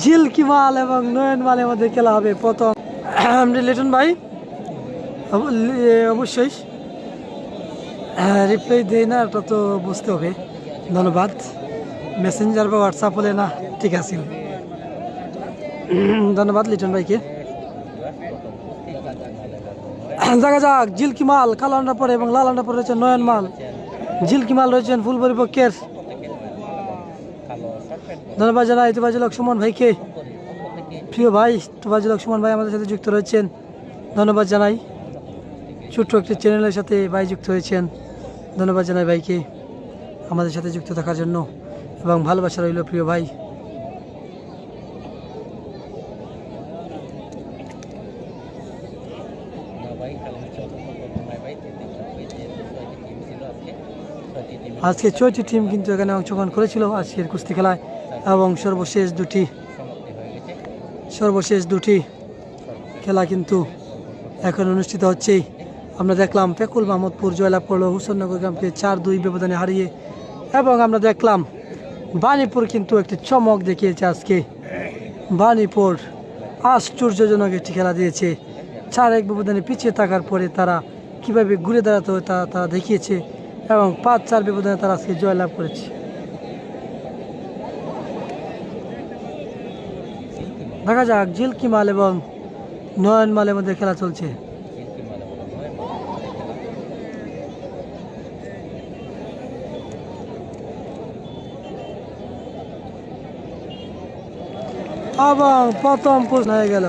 ঝিলকি মাল এবং নয়ন মালের মধ্যে খেলা হবে প্রথম। লিটন ভাই। অবশ্যই। রিপ্লাই দেই না, এটা তো বুঝতে হবে। ধন্যবাদ। মেসেঞ্জার বা হোয়াটসঅ্যাপ হলে না, ঠিক আছে। ধন্যবাদ লিটন ভাইকে। দেখা যাক জিলকি মাল, কালো আন্ডা পরে এবং লাল আন্ডা পরে রয়েছে নয়ন মাল। জিলকি মাল রয়েছেন ফুলবাড়ি পক্ষের। ধন্যবাদ জানাই তুবাজুলক সুমন ভাইকে। প্রিয় ভাই তুবাজুলক সুমন ভাই আমাদের সাথে যুক্ত রয়েছেন। ধন্যবাদ জানাই। ছোট্ট একটি চ্যানেলের সাথে ভাই যুক্ত হয়েছেন। ধন্যবাদ জানাই ভাইকে আমাদের সাথে যুক্ত থাকার জন্য। এবং ভালোবাসা রইল প্রিয় ভাই। আজকে ছয়টি টিম কিন্তু এখানে অংশগ্রহণ করেছিল আজকের কুস্তি খেলায়। এবং সর্বশেষ দুটি সর্বশেষ দুটি খেলা কিন্তু এখন অনুষ্ঠিত হচ্ছে। আমরা দেখলাম পেকুল মাহমুদপুর জয়লাভ করল হুসেননগর গ্রামকে চার দুই ব্যবধানে হারিয়ে। এবং আমরা দেখলাম বাণীপুর কিন্তু একটি চমক দেখিয়েছে আজকে। বাণীপুর আশ্চর্যজনক একটি খেলা দিয়েছে। চার এক ব্যবধানে পিছিয়ে থাকার পরে তারা কীভাবে ঘুরে দাঁড়াতে হয় তা তারা দেখিয়েছে। এবং পাঁচ, চার ব্যবধানে তারা আজকে জয়লাভ করেছে। দেখা যাক জিলকি মাল এবং নয়ন মালের মধ্যে খেলা চলছে। এবং প্রথম প্রশ্ন হয়ে গেল।